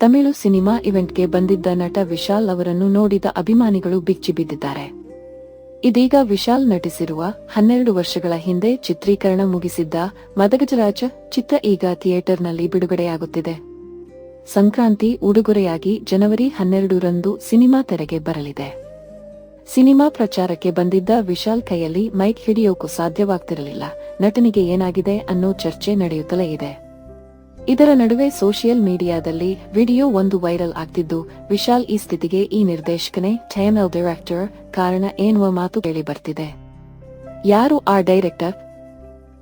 Tamil cinema ಇವೆಂಟ್ಗೆ ಬಂದಿದ್ದ ನಟ ವಿಶಾಲ್ ಅವರನ್ನು ನೋಡಿದ ಅಭಿಮಾನಿಗಳು ಬಿಚ್ಚಿ ಬಿದ್ದಿದ್ದಾರೆ. ಇದೀಗ ವಿಶಾಲ್ ನಟಿಸಿರುವ ಹನ್ನೆರಡು ವರ್ಷಗಳ ಹಿಂದೆ ಚಿತ್ರೀಕರಣ ಮುಗಿಸಿದ್ದ ಮದಗಜರಾಜ ಚಿತ್ರ ಈಗ ಥಿಯೇಟರ್ನಲ್ಲಿ ಬಿಡುಗಡೆಯಾಗುತ್ತಿದೆ. ಸಂಕ್ರಾಂತಿ ಉಡುಗೊರೆಯಾಗಿ ಜನವರಿ ಹನ್ನೆರಡರಂದು ಸಿನಿಮಾ ತೆರೆಗೆ ಬರಲಿದೆ. ಸಿನಿಮಾ ಪ್ರಚಾರಕ್ಕೆ ಬಂದಿದ್ದ ವಿಶಾಲ್ ಕೈಯಲ್ಲಿ ಮೈಕ್ ಹಿಡಿಯೋಕು ಸಾಧ್ಯವಾಗ್ತಿರಲಿಲ್ಲ. ನಟನಿಗೆ ಏನಾಗಿದೆ ಅನ್ನೋ ಚರ್ಚೆ ನಡೆಯುತ್ತಲೇ ಇದೆ. ಇದರ ನಡುವೆ ಸೋಷಿಯಲ್ ಮೀಡಿಯಾದಲ್ಲಿ ವಿಡಿಯೋ ಒಂದು ವೈರಲ್ ಆಗ್ತಿದ್ದು, ವಿಶಾಲ್ ಈ ಸ್ಥಿತಿಗೆ ಈ ನಿರ್ದೇಶಕನೇ ಛಾನಲ್ ಡೈರೆಕ್ಟರ್, ಕಾರಣ ಏನುವ ಮಾತು ಕೇಳಿ ಬರ್ತಿದೆ. ಯಾರು ಆ ಡೈರೆಕ್ಟರ್?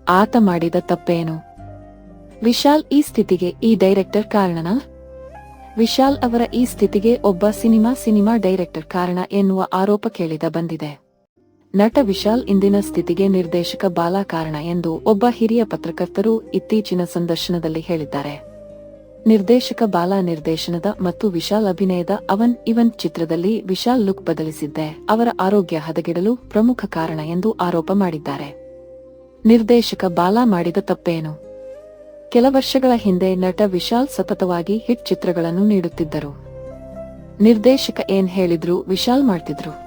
ಆತ ಮಾಡಿದ ತಪ್ಪೇನು? ವಿಶಾಲ್ ಈ ಸ್ಥಿತಿಗೆ ಈ ಡೈರೆಕ್ಟರ್ ಕಾರಣನ? ವಿಶಾಲ್ ಅವರ ಈ ಸ್ಥಿತಿಗೆ ಒಬ್ಬ ಸಿನಿಮಾ ಸಿನಿಮಾ ಡೈರೆಕ್ಟರ್ ಕಾರಣ ಎನ್ನುವ ಆರೋಪ ಕೇಳಿದ ಬಂದಿದೆ. ನಟ ವಿಶಾಲ್ ಇಂದಿನ ಸ್ಥಿತಿಗೆ ನಿರ್ದೇಶಕ ಬಾಲಾ ಕಾರಣ ಎಂದು ಒಬ್ಬ ಹಿರಿಯ ಪತ್ರಕರ್ತರು ಇತ್ತೀಚಿನ ಸಂದರ್ಶನದಲ್ಲಿ ಹೇಳಿದ್ದಾರೆ. ನಿರ್ದೇಶಕ ಬಾಲಾ ನಿರ್ದೇಶನದ ಮತ್ತು ವಿಶಾಲ್ ಅಭಿನಯದ ಅವನ್ ಇವನ್ ಚಿತ್ರದಲ್ಲಿ ವಿಶಾಲ್ ಲುಕ್ ಬದಲಿಸಿದ್ದೆ. ಅವರ ಆರೋಗ್ಯ ಹದಗೆಡಲು ಪ್ರಮುಖ ಕಾರಣ ಎಂದು ಆರೋಪ ಮಾಡಿದ್ದಾರೆ. ನಿರ್ದೇಶಕ ಬಾಲಾ ಮಾಡಿದ ತಪ್ಪೇನು? ಕೆಲ ವರ್ಷಗಳ ಹಿಂದೆ ನಟ ವಿಶಾಲ್ ಸತತವಾಗಿ ಹಿಟ್ ಚಿತ್ರಗಳನ್ನು ನೀಡುತ್ತಿದ್ದರು. ನಿರ್ದೇಶಕ ಏನ್ ಹೇಳಿದ್ರು ವಿಶಾಲ್ ಮಾಡ್ತಿದ್ರು.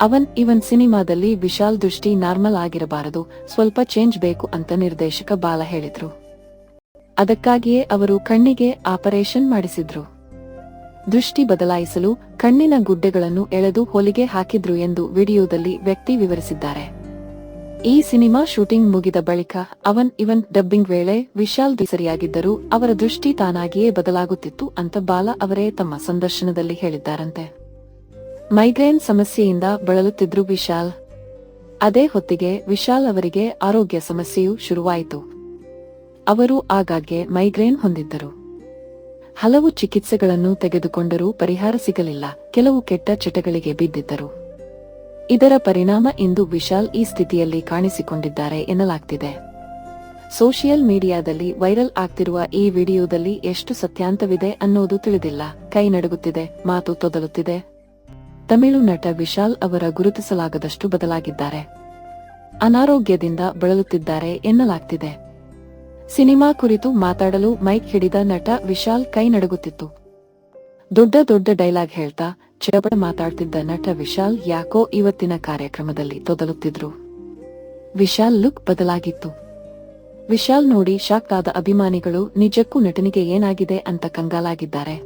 ಅವನ್ ಇವನ್ ಸಿನಿಮಾದಲ್ಲಿ ವಿಶಾಲ್ ದೃಷ್ಟಿ ನಾರ್ಮಲ್ ಆಗಿರಬಾರದು, ಸ್ವಲ್ಪ ಚೇಂಜ್ ಬೇಕು ಅಂತ ನಿರ್ದೇಶಕ ಬಾಲ ಹೇಳಿದ್ರು. ಅದಕ್ಕಾಗಿಯೇ ಅವರು ಕಣ್ಣಿಗೆ ಆಪರೇಷನ್ ಮಾಡಿಸಿದ್ರು. ದೃಷ್ಟಿ ಬದಲಾಯಿಸಲು ಕಣ್ಣಿನ ಗುಡ್ಡೆಗಳನ್ನು ಎಳೆದು ಹೊಲಿಗೆ ಹಾಕಿದ್ರು ಎಂದು ವಿಡಿಯೋದಲ್ಲಿ ವ್ಯಕ್ತಿ ವಿವರಿಸಿದ್ದಾರೆ. ಈ ಸಿನಿಮಾ ಶೂಟಿಂಗ್ ಮುಗಿದ ಬಳಿಕ ಅವನ್ ಇವನ್ ಡಬ್ಬಿಂಗ್ ವೇಳೆ ವಿಶಾಲ್ ದಿಸರಿಯಾಗಿದ್ದರೂ ಅವರ ದೃಷ್ಟಿ ತಾನಾಗಿಯೇ ಬದಲಾಗುತ್ತಿತ್ತು ಅಂತ ಬಾಲ ಅವರೇ ತಮ್ಮ ಸಂದರ್ಶನದಲ್ಲಿ ಹೇಳಿದ್ದಾರಂತೆ. ಮೈಗ್ರೇನ್ ಸಮಸ್ಯೆಯಿಂದ ಬಳಲುತ್ತಿದ್ರು ವಿಶಾಲ್. ಅದೇ ಹೊತ್ತಿಗೆ ವಿಶಾಲ್ ಅವರಿಗೆ ಆರೋಗ್ಯ ಸಮಸ್ಯೆಯೂ ಶುರುವಾಯಿತು. ಅವರು ಆಗಾಗ್ಗೆ ಮೈಗ್ರೇನ್ ಹೊಂದಿದ್ದರು. ಹಲವು ಚಿಕಿತ್ಸೆಗಳನ್ನು ತೆಗೆದುಕೊಂಡರೂ ಪರಿಹಾರ ಸಿಗಲಿಲ್ಲ, ಕೆಲವು ಕೆಟ್ಟ ಚಟಗಳಿಗೆ ಬಿದ್ದಿದ್ದರು. ಇದರ ಪರಿಣಾಮ ಇಂದು ವಿಶಾಲ್ ಈ ಸ್ಥಿತಿಯಲ್ಲಿ ಕಾಣಿಸಿಕೊಂಡಿದ್ದಾರೆ ಎನ್ನಲಾಗ್ತಿದೆ. ಸೋಷಿಯಲ್ ಮೀಡಿಯಾದಲ್ಲಿ ವೈರಲ್ ಆಗ್ತಿರುವ ಈ ವಿಡಿಯೋದಲ್ಲಿ ಎಷ್ಟು ಸತ್ಯಾಂತವಿದೆ ಅನ್ನೋದು ತಿಳಿದಿಲ್ಲ, ಕೈ ನಡುಗುತ್ತಿದೆ, ಮಾತು ತೊದಲುತ್ತಿದೆ ತಮಿಳು ನಟ ವಿಶಾಲ್ ಅವರ ಗುರುತಿಸಲಾಗದಷ್ಟು ಬದಲಾಗಿದ್ದಾರೆ. ಅನಾರೋಗ್ಯದಿಂದ ಬಳಲುತ್ತಿದ್ದಾರೆ ಎನ್ನಲಾಗ್ತಿದೆ. ಸಿನಿಮಾ ಕುರಿತು ಮಾತಾಡಲು ಮೈಕ್ ಹಿಡಿದ ನಟ ವಿಶಾಲ್ ಕೈ ನಡುಗುತ್ತಿತ್ತು. ದೊಡ್ಡ ದೊಡ್ಡ ಡೈಲಾಗ್ ಹೇಳ್ತಾ ಚಡಬಡ ಮಾತಾಡ್ತಿದ್ದ ನಟ ವಿಶಾಲ್ ಯಾಕೋ ಇವತ್ತಿನ ಕಾರ್ಯಕ್ರಮದಲ್ಲಿ ತೊದಲುತ್ತಿದ್ರು. ವಿಶಾಲ್ ಲುಕ್ ಬದಲಾಗಿತ್ತು. ವಿಶಾಲ್ ನೋಡಿ ಶಾಕ್ ಆದ ಅಭಿಮಾನಿಗಳು ನಿಜಕ್ಕೂ ನಟನಿಗೆ ಏನಾಗಿದೆ ಅಂತ ಕಂಗಾಲಾಗಿದ್ದಾರೆ.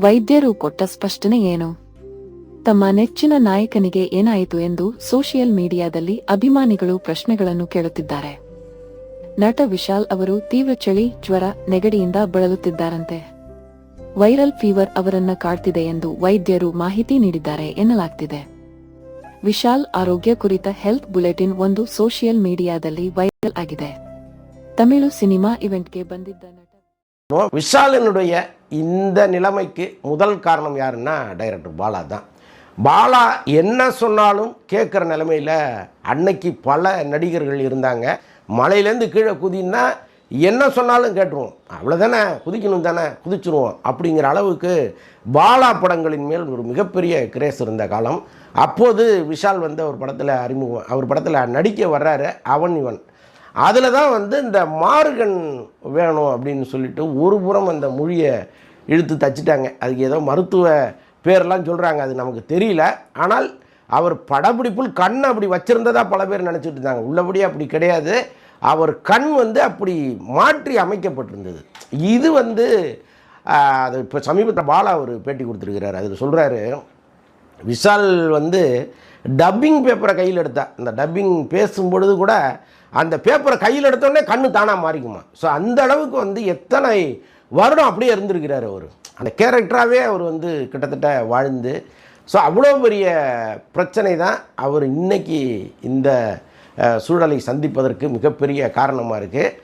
ವೈದ್ಯರು ಕೊಟ್ಟ ಸ್ಪಷ್ಟನೆ ಏನು? ತಮ್ಮ ನೆಚ್ಚಿನ ನಾಯಕನಿಗೆ ಏನಾಯಿತು ಎಂದು ಸೋಷಿಯಲ್ ಮೀಡಿಯಾದಲ್ಲಿ ಅಭಿಮಾನಿಗಳು ಪ್ರಶ್ನೆಗಳನ್ನು ಕೇಳುತ್ತಿದ್ದಾರೆ ನಟ ವಿಶಾಲ್ ಅವರು ತೀವ್ರ ಚಳಿ ಜ್ವರ ನೆಗಡಿಯಿಂದ ಬಳಲುತ್ತಿದ್ದಾರಂತೆ ವೈರಲ್ ಫೀವರ್ ಅವರನ್ನ ಕಾಡ್ತಿದೆ ಎಂದು ವೈದ್ಯರು ಮಾಹಿತಿ ನೀಡಿದ್ದಾರೆ ಎನ್ನಲಾಗ್ತಿದೆ ವಿಶಾಲ್ ಆರೋಗ್ಯ ಕುರಿತ ಹೆಲ್ತ್ ಬುಲೆಟಿನ್ ಒಂದು ಸೋಷಿಯಲ್ ಮೀಡಿಯಾದಲ್ಲಿ ವೈರಲ್ ಆಗಿದೆ ತಮಿಳು ಸಿನಿಮಾ ಇವೆಂಟ್ಗೆ ಬಂದಿದ್ದ ನಟ விஷாலினுடைய இந்த நிலைமைக்கு முதல் காரணம் யாருன்னா டைரக்டர் பாலா தான் பாலா என்ன சொன்னாலும் கேட்குற நிலைமையில் அன்னைக்கு பல நடிகர்கள் இருந்தாங்க. மலையிலேருந்து கீழே குதின்னா என்ன சொன்னாலும் கேட்டுருவோம். அவ்வளோதானே குதிக்கணும் தானே? குதிச்சிருவோம் அப்படிங்கிற அளவுக்கு பாலா படங்களின் மேல் ஒரு மிகப்பெரிய கிரேஸ் இருந்த காலம். அப்போது விஷால் வந்து அவர் படத்தில் அறிமுகம் அவர் படத்தில் நடிக்க வர்றாரு அவன் இவன். அதில் தான் வந்து இந்த மார்கன் வேணும் அப்படின்னு சொல்லிட்டு ஒரு புறம் அந்த மொழியை இழுத்து தச்சிட்டாங்க. அதுக்கு ஏதோ மருத்துவ பேர்லாம் சொல்கிறாங்க அது நமக்கு தெரியல. ஆனால் அவர் படப்பிடிப்பில் கண் அப்படி வச்சுருந்ததா பல பேர் நினச்சிட்டு இருந்தாங்க. உள்ளபடி அப்படி கிடையாது. அவர் கண் வந்து அப்படி மாற்றி அமைக்கப்பட்டிருந்தது. இது வந்து அது இப்போ சமீபத்தில் பாலா அவர் பேட்டி கொடுத்துருக்கிறார். அதில் சொல்கிறாரு விஷால் வந்து டப்பிங் பேப்பரை கையில் எடுத்தா. இந்த டப்பிங் பேசும்பொழுது கூட அந்த பேப்பரை கையில் எடுத்தோடனே கண்ணு தானாக மாறிக்குமா? ஸோ அந்த அளவுக்கு வந்து எத்தனை வருடம் அப்படியே இருந்திருக்கிறார் அவர். அந்த கேரக்டராகவே அவர் வந்து கிட்டத்தட்ட வாழ்ந்து. ஸோ அவ்வளோ பெரிய பிரச்சனை தான் அவர் இன்னைக்கு இந்த சூழலை சந்திப்பதற்கு மிகப்பெரிய காரணமாக இருக்குது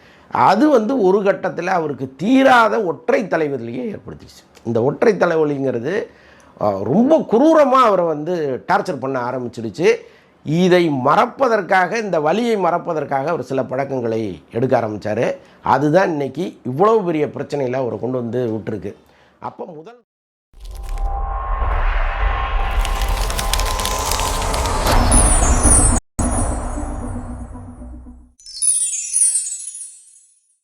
அது வந்து ஒரு கட்டத்தில் அவருக்கு தீராத ஒற்றை தலைவலியை ஏற்படுத்திடுச்சு. இந்த ஒற்றை தலைவலிங்கிறது ரொம்ப குரூரமாக அவரை வந்து டார்ச்சர் பண்ண ஆரம்பிச்சிடுச்சு. இதை மறப்பதற்காக இந்த வழியை மறப்பதற்காக அவர் சில பழக்கங்களை எடுக்க ஆரம்பித்தார் அதுதான் இன்னைக்கு இவ்வளோ பெரிய பிரச்சனையில் அவரை கொண்டு வந்து விட்டுருக்கு. அப்போ முதல்